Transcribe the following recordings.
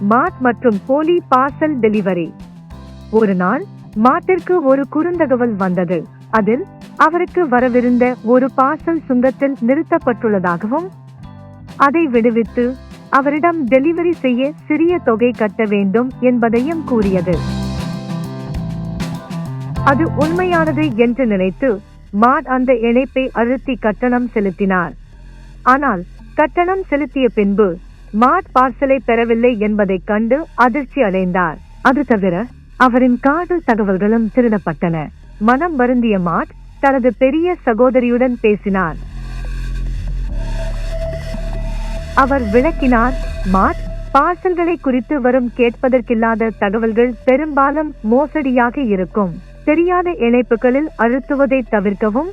மாட் மற்றும் போலி parcel delivery. ஒரு நாள் மாட்டிற்கு ஒரு குறுந்தகவல் வந்தது. அதில் அவருக்கு வரவிருந்த ஒரு பார்சல் சுங்கத்தில் நிறுத்தப்பட்டுள்ளதாகவும் அதை விடுவித்து அவரிடம் டெலிவரி செய்ய சிறிய தொகை கட்ட வேண்டும் என்பதையும் கூறியது. அது உண்மையானது என்று நினைத்து மாட் அந்த இணைப்பை அழுத்தி கட்டணம் செலுத்தினார். ஆனால் கட்டணம் செலுத்திய பின்பு மாட் பார்சலை பெறவில்லை என்பதைக் கண்டு அதிர்ச்சி அடைந்தார். அது தவிர அவரின் காதல் தகவல்களும் திருடப்பட்டன. மனம் வருந்திய மாட் தனது பெரிய சகோதரியுடன் பேசினார். அவர் விளக்கினார் மாட் பார்சல்களை குறித்து வரும் கேட்பதற்கில்லாத தகவல்கள் பெரும்பாலும் மோசடியாக இருக்கும். தெரியாத இணைப்புகளில் அழுத்துவதை தவிர்க்கவும்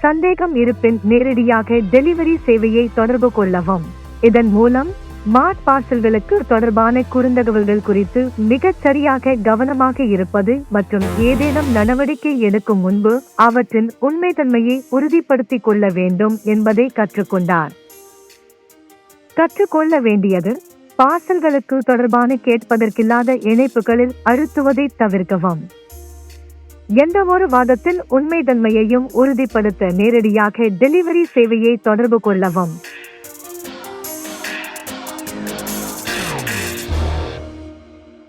சந்தேகம் இருப்பின் நேரடியாக டெலிவரி சேவையை தொடர்பு கொள்ளவும். இதன் மூலம் மாட் பார்சல்களுக்கு தொடர்பான குறுந்தகவல்கள் குறித்து மிகச் சரியாக கவனமாக இருப்பது மற்றும் ஏதேனும் நடவடிக்கை எடுக்கும் முன்பு அவற்றின் உண்மைத்தன்மையை உறுதிப்படுத்திக் கொள்ள வேண்டும் என்பதை கற்றுக்கொண்டார். கற்றுக்கொள்ள வேண்டியது பார்சல்களுக்கு தொடர்பான கேட்பதற்கில்லாத இணைப்புகளில் அழுத்துவதை தவிர்க்கவும். எந்த ஒரு வாதத்தில் உண்மைத்தன்மையையும் உறுதிப்படுத்த நேரடியாக டெலிவரி சேவையை தொடர்பு கொள்ளவும்.